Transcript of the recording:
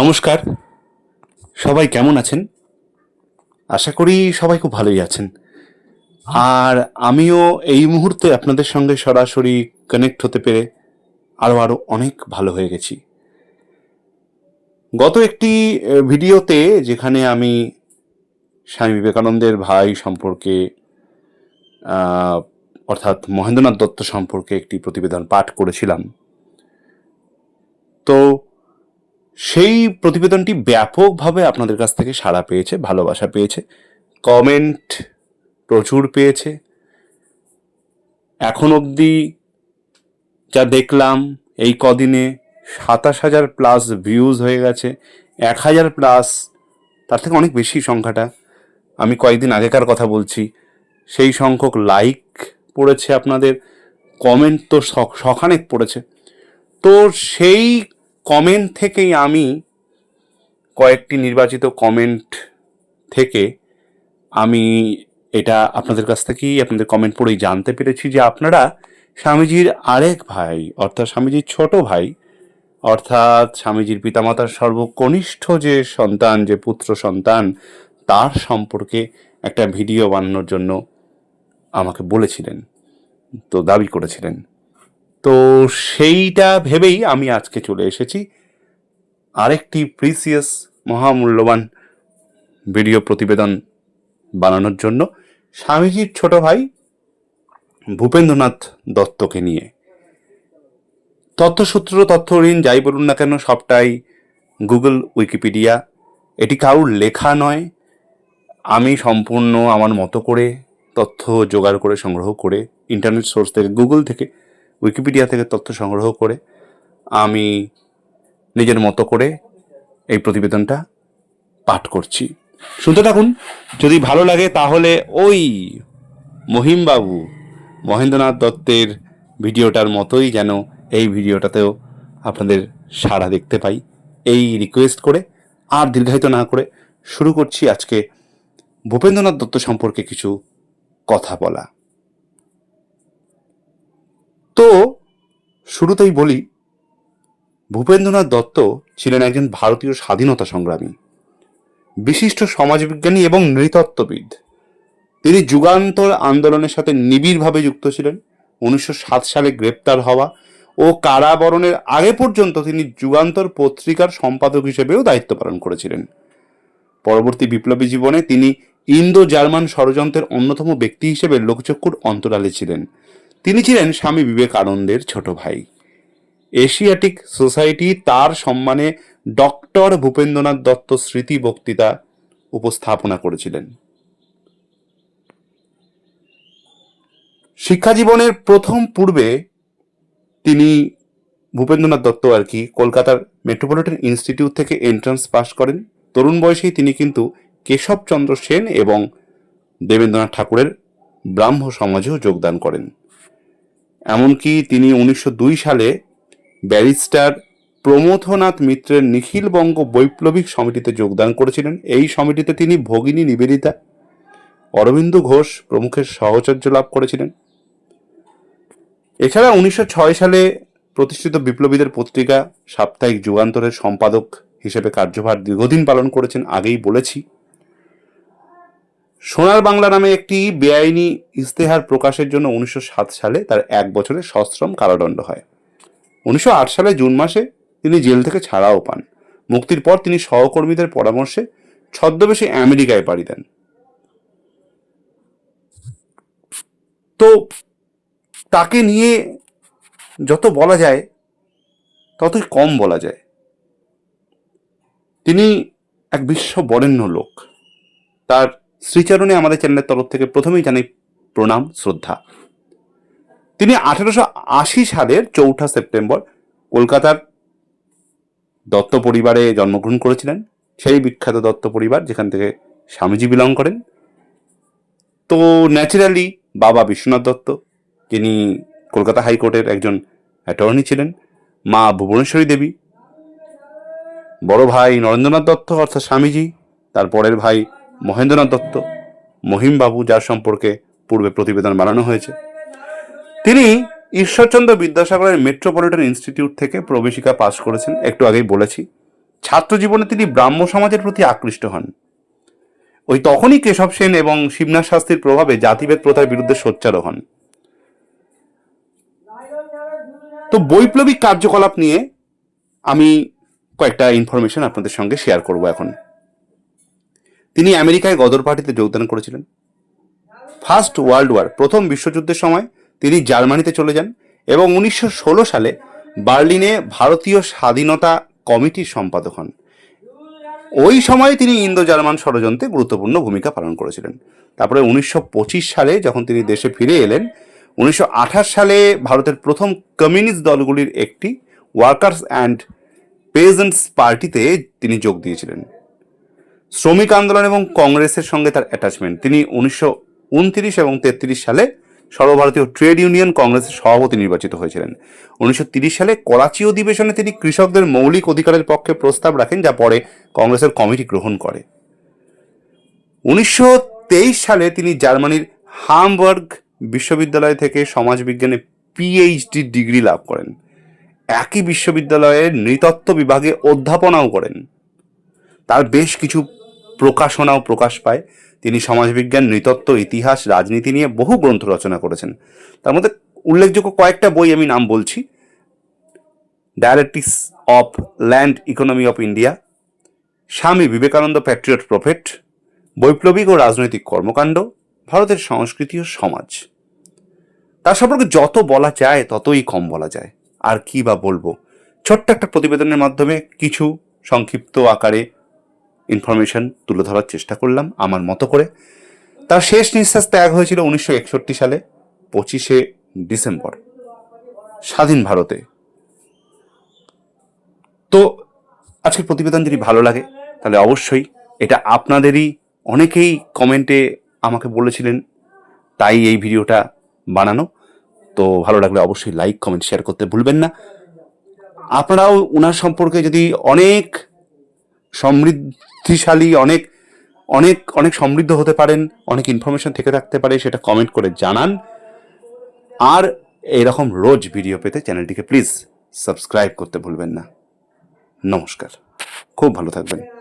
নমস্কার। সবাই কেমন আছেন? আশা করি সবাই খুব ভালোই আছেন। আর আমিও এই মুহূর্তে আপনাদের সঙ্গে সরাসরি কানেক্ট হতে পেরে আরও আরও অনেক ভালো হয়ে গেছি। গত একটি ভিডিওতে যেখানে আমি স্বামী বিবেকানন্দের ভাই সম্পর্কে অর্থাৎ মহেন্দ্রনাথ দত্ত সম্পর্কে একটি প্রতিবেদন পাঠ করেছিলাম। তো সেই প্রতিবেদনটি ব্যাপকভাবে আপনাদের কাছ থেকে সাড়া পেয়েছে, ভালোবাসা পেয়েছে কমেন্ট প্রচুর পেয়েছে। এখন অবধি যা দেখলাম, এই কদিনে সাতাশ হাজার প্লাস ভিউজ হয়ে গেছে, এক হাজার প্লাস তার থেকে অনেক বেশি সংখ্যাটা। আমি কয়েকদিন আগেকার কথা বলছি, সেই সংখ্যক লাইক পড়েছে আপনাদের কমেন্ট তো শখানেক পড়েছে। তো সেই কমেন্ট থেকেই আমি কয়েকটি নির্বাচিত কমেন্ট থেকে আমি এটা আপনাদের কাছ থেকেই আপনাদের কমেন্ট পড়েই জানতে পেরেছি যে আপনারা স্বামীজির আরেক ভাই, অর্থাৎ স্বামীজির ছোট ভাই, অর্থাৎ স্বামীজির পিতামাতার সর্বকনিষ্ঠ যে সন্তান, যে পুত্র সন্তান, তার সম্পর্কে একটা ভিডিও বানানোর জন্য আমাকে বলেছিলেন, তো দাবি করেছিলেন। তো সেইটা ভেবেই আমি আজকে চলে এসেছি। আরেকটি প্রিসিয়াস মহামূল্যবান ভিডিও প্রতিবেদন বানানোর জন্য স্বামীজির ছোট ভাই ভূপেন্দ্রনাথ দত্তকে নিয়ে। তথ্যসূত্র, তথ্য ঋণ, যাই বলুন না কেন, সবটাই গুগল, উইকিপিডিয়া। এটি কারুর লেখা নয়। আমি সম্পূর্ণ আমার মতো করে, তথ্য জোগাড় করে, সংগ্রহ করে, ইন্টারনেট সোর্স থেকে গুগল থেকে উইকিপিডিয়া থেকে তথ্য সংগ্রহ করে আমি নিজের মতো করে এই প্রতিবেদনটা পাঠ করছি। শুনতে থাকুন। যদি ভালো লাগে তাহলে ওই মহিমবাবু, মহেন্দ্রনাথ দত্তের ভিডিওটার মতোই যেন এই ভিডিওটাতেও আপনাদের সাড়া দেখতে পাই। এই রিকোয়েস্ট করে, আর দীর্ঘায়িত না করে শুরু করছি আজকে ভূপেন্দ্রনাথ দত্ত সম্পর্কে কিছু কথা বলা। তো শুরুতেই বলি, ভূপেন্দ্রনাথ দত্ত ছিলেন একজন ভারতীয় স্বাধীনতা সংগ্রামী, বিশিষ্ট সমাজবিজ্ঞানী এবং নৃতত্ত্ববিদ। তিনি যুগান্তর আন্দোলনের সাথে নিবিড়ভাবে যুক্ত ছিলেন। উনিশশো সাত সালে গ্রেপ্তার হওয়া ও কারাবরণের আগে পর্যন্ত তিনি যুগান্তর পত্রিকার সম্পাদক হিসেবেও দায়িত্ব পালন করেছিলেন। পরবর্তী বিপ্লবী জীবনে তিনি ইন্দো জার্মান ষড়যন্ত্রের অন্যতম ব্যক্তি হিসেবে লোকচক্ষুর অন্তরালে ছিলেন। তিনি ছিলেন স্বামী বিবেকানন্দের ছোট ভাই। এশিয়াটিক সোসাইটি তার সম্মানে ডক্টর ভূপেন্দ্রনাথ দত্ত স্মৃতি বক্তৃতা উপস্থাপনা করেছিলেন। শিক্ষা জীবনের প্রথম পূর্বে তিনি ভূপেন্দ্রনাথ দত্ত আর কি কলকাতার মেট্রোপলিটন ইনস্টিটিউট থেকে এন্ট্রান্স পাশ করেন। তরুণ বয়সেই তিনি কিন্তু কেশবচন্দ্র সেন এবং দেবেন্দ্রনাথ ঠাকুরের ব্রাহ্ম সমাজেও যোগদান করেন। এমনকি তিনি উনিশশো দুই সালে ব্যারিস্টার প্রমথনাথ মিত্রের নিখিলবঙ্গ বৈপ্লবিক সমিতিতে যোগদান করেছিলেন। এই সমিতিতে তিনি ভগিনী নিবেদিতা অরবিন্দ ঘোষ প্রমুখের সহচর্য লাভ করেছিলেন। এছাড়া উনিশশো ছয় সালে প্রতিষ্ঠিত বিপ্লবীদের পত্রিকা সাপ্তাহিক যুগান্তরের সম্পাদক হিসেবে কার্যভার দীর্ঘদিন পালন করেছেন, আগেই বলেছি। সোনার বাংলা নামে একটি বেআইনি ইস্তেহার প্রকাশের জন্য উনিশশো সাত সালে তার এক বছরের সশ্রম কারাদণ্ড হয়। উনিশশো আট সালে জুন মাসে তিনি জেল থেকে ছাড়াও পান। মুক্তির পর তিনি সহকর্মীদের পরামর্শে ছদ্মবেশে আমেরিকায় পাড়ি দেন। তো তাকে নিয়ে যত বলা যায়, ততই কম বলা যায়। তিনি এক বিশ্ব বরেণ্য লোক। তার শ্রীচরণে আমাদের চ্যানেলের তরফ থেকে প্রথমেই জানাই প্রণাম, শ্রদ্ধা। তিনি আঠেরোশো আশি সালের চৌঠা সেপ্টেম্বর কলকাতার দত্ত পরিবারে জন্মগ্রহণ করেছিলেন। সেই বিখ্যাত দত্ত পরিবার যেখান থেকে স্বামীজি বিলং করেন। তো ন্যাচারালি বাবা বিশ্বনাথ দত্ত, যিনি কলকাতা হাইকোর্টের একজন অ্যাটর্নি ছিলেন। মা ভুবনেশ্বরী দেবী, বড় ভাই নরেন্দ্রনাথ দত্ত, অর্থাৎ স্বামীজি, তার পরের ভাই মহেন্দ্রনাথ দত্ত, মহিমবাবু যার সম্পর্কে পূর্বে প্রতিবেদন বানানো হয়েছে। তিনি ঈশ্বরচন্দ্র বিদ্যাসাগরের মেট্রোপলিটন ইনস্টিটিউট থেকে প্রবেশিকা পাশ করেছেন, একটু আগেই বলেছি। ছাত্র জীবনে তিনি ব্রাহ্ম সমাজের প্রতি আকৃষ্ট হন। ওই তখনই কেশব সেন এবং শিবনাথ শাস্ত্রীর প্রভাবে জাতিভেদ প্রথার বিরুদ্ধে সোচ্চারও হন। তো বৈপ্লবিক কার্যকলাপ নিয়ে আমি কয়েকটা ইনফরমেশন আপনাদের সঙ্গে শেয়ার করব এখন। তিনি আমেরিকায় গদর পার্টিতে যোগদান করেছিলেন। ফার্স্ট ওয়ার্ল্ড ওয়ার, প্রথম বিশ্বযুদ্ধের সময় তিনি জার্মানিতে চলে যান এবং উনিশশো ষোলো সালে বার্লিনে ভারতীয় স্বাধীনতা কমিটির সম্পাদক হন। ওই সময়ে তিনি ইন্দো জার্মান ষড়যন্ত্রে গুরুত্বপূর্ণ ভূমিকা পালন করেছিলেন। তারপরে উনিশশো পঁচিশ সালে যখন তিনি দেশে ফিরে এলেন, উনিশশো আঠাশ সালে ভারতের প্রথম কমিউনিস্ট দলগুলির একটি ওয়ার্কার্স অ্যান্ড পেজেন্টস পার্টিতে তিনি যোগ দিয়েছিলেন। শ্রমিক আন্দোলন এবং কংগ্রেসের সঙ্গে তার অ্যাটাচমেন্ট তিনি উনিশশো উনত্রিশ এবং তেত্রিশ সালে সর্বভারতীয় ট্রেড ইউনিয়ন কংগ্রেসের সভাপতি নির্বাচিত হয়েছিলেন। উনিশশো সালে করাচি অধিবেশনে তিনি কৃষকদের মৌলিক অধিকারের পক্ষে প্রস্তাব রাখেন, যা পরে কংগ্রেসের কমিটি গ্রহণ করে। উনিশশো তেইশ সালে তিনি জার্মানির হামবার্গ বিশ্ববিদ্যালয় থেকে সমাজবিজ্ঞানে পিএইচডি ডিগ্রি লাভ করেন। একই বিশ্ববিদ্যালয়ের নৃতত্ত্ব বিভাগে অধ্যাপনাও করেন। তার বেশ কিছু প্রকাশনাও প্রকাশ পায়। তিনি সমাজবিজ্ঞান, নৃতত্ত্ব, ইতিহাস, রাজনীতি নিয়ে বহু গ্রন্থ রচনা করেছেন। তার মধ্যে উল্লেখযোগ্য কয়েকটা বই আমি নাম বলছি। Dialectics of land economy of India Swami Vivekananda patriot prophet বৈপ্লবিক ও রাজনৈতিক কর্মকাণ্ড, ভারতের সংস্কৃতি ও সমাজ। তার সম্পর্কে যত বলা যায়, ততই কম বলা যায়। আর কি বা বলব? ছোট্ট একটা প্রতিবেদনের মাধ্যমে কিছু সংক্ষিপ্ত আকারে ইনফরমেশন তুলে ধরার চেষ্টা করলাম আমার মতো করে। তার শেষ নিঃশ্বাস ত্যাগ হয়েছিল উনিশশো একষট্টি সালে, পঁচিশে ডিসেম্বর, স্বাধীন ভারতে। তো আজকের প্রতিবেদন যদি ভালো লাগে, তাহলে অবশ্যই এটা আপনাদেরই, অনেকেই কমেন্টে আমাকে বলেছিলেন, তাই এই ভিডিওটা বানানো। তো ভালো লাগলে অবশ্যই লাইক কমেন্ট শেয়ার করতে ভুলবেন না। আপনারাও ওনার সম্পর্কে যদি অনেক সমৃদ্ধিশালী, অনেক অনেক অনেক সমৃদ্ধ হতে পারেন, অনেক ইনফরমেশন থেকে থাকতে পারে, সেটা কমেন্ট করে জানান। আর এরকম রোজ ভিডিও পেতে চ্যানেলটিকে প্লিজ সাবস্ক্রাইব করতে ভুলবেন না। নমস্কার। খুব ভালো থাকবেন।